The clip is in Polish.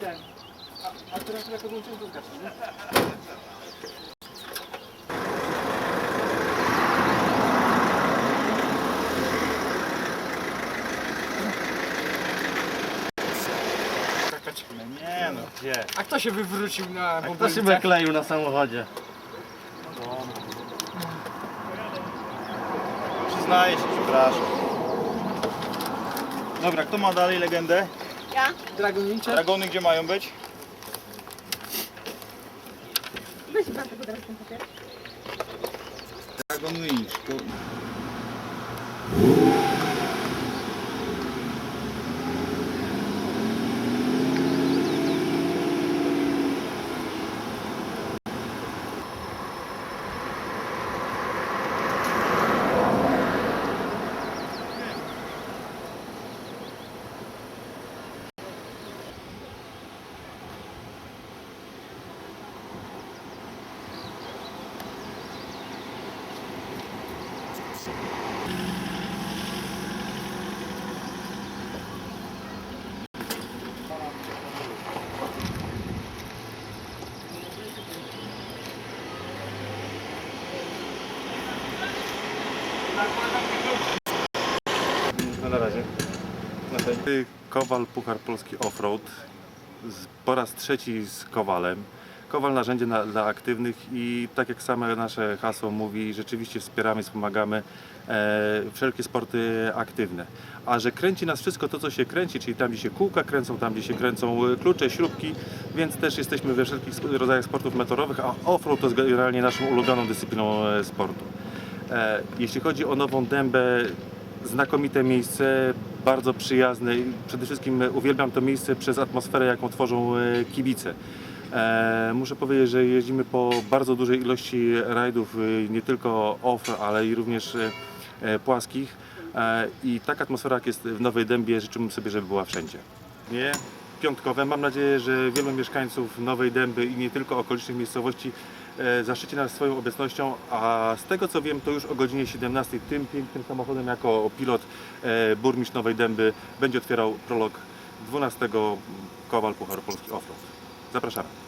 Ten. A, a teraz jak odłączyłem to zgaszę, nie? Nie no, gdzie? A kto się wywrócił na A kto bombowicach? szybę kleił na samochodzie? Przyznaję się, przepraszam. Dobra, kto ma dalej legendę? Ja? Dragonicze? Dragony gdzie mają być? Weź pan tego teraz ten papier. Dragon. Tu. No na razie. Kowal Puchar Polski Offroad. Po raz trzeci z Kowalem. Kowal narzędzie na, dla aktywnych i tak jak same nasze hasło mówi, rzeczywiście wspieramy, wspomagamy e, wszelkie sporty aktywne. A że kręci nas wszystko to, co się kręci, czyli tam, gdzie się kółka kręcą, tam, gdzie się kręcą klucze, śrubki, więc też jesteśmy we wszelkich rodzajach sportów motorowych, a offroad to jest generalnie naszą ulubioną dyscypliną e, sportu. E, Jeśli chodzi o Nową Dębę, znakomite miejsce, bardzo przyjazne. Przede wszystkim uwielbiam to miejsce przez atmosferę, jaką tworzą e, kibice. E, muszę powiedzieć, że jeździmy po bardzo dużej ilości rajdów, e, nie tylko off, ale i również e, e, płaskich. E, I taka atmosfera, jak jest w Nowej Dębie, życzyłbym sobie, żeby była wszędzie. Nie? Piątkowe. Mam nadzieję, że wielu mieszkańców Nowej Dęby i nie tylko okolicznych miejscowości e, zaszczyci nas swoją obecnością, a z tego co wiem, to już o godzinie 17 tym pięknym samochodem jako pilot e, burmistrz Nowej Dęby będzie otwierał prolog 12 Kowal Puchar Polski Offroad. Zapraszamy.